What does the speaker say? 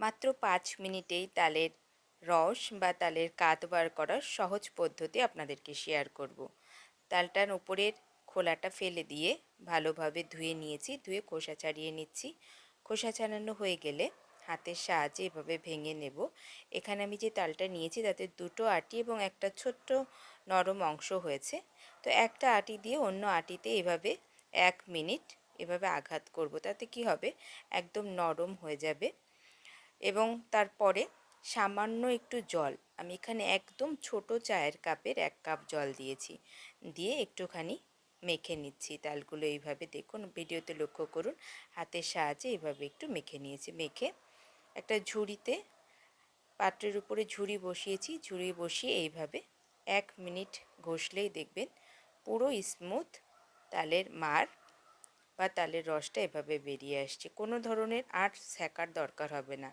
মাত্র পাঁচ মিনিটেই তালের রস বা তালের কাত বার করার সহজ পদ্ধতি আপনাদেরকে শেয়ার করব। তালটার উপরের খোলাটা ফেলে দিয়ে ভালোভাবে ধুয়ে নিয়েছি, ধুয়ে খোসা ছাড়িয়ে নিচ্ছি। খোসা ছাড়ানো হয়ে গেলে হাতের সাহায্যে এভাবে ভেঙে নেব। এখানে আমি যে তালটা নিয়েছি তাতে দুটো আটি এবং একটা ছোট্ট নরম অংশ হয়েছে। তো একটা আটি দিয়ে অন্য আটিতে এভাবে এক মিনিট এভাবে আঘাত করব। তাতে কি হবে? একদম নরম হয়ে যাবে। এবং তারপরে সামান্য একটু জল। আমি এখানে একদম ছোট চায়ের কাপের এক কাপ জল দিয়েছি। দিয়ে একটুখানি মেখে নিচ্ছি তালগুলো এইভাবে দেখুন, ভিডিওতে লক্ষ্য করুন, হাতের সাহায্যে এইভাবে একটু মেখে নিয়েছি। মেখে একটা ঝুড়িতে পাত্রের উপরে ঝুড়ি বসিয়েছি। ঝুড়ি বসিয়ে এইভাবে এক মিনিট ঘষলেই দেখবেন পুরো স্মুথ তালের মার বা তালের রসটা এভাবে বেরিয়ে আসছে। কোনো ধরনের আর সেকার দরকার হবে না।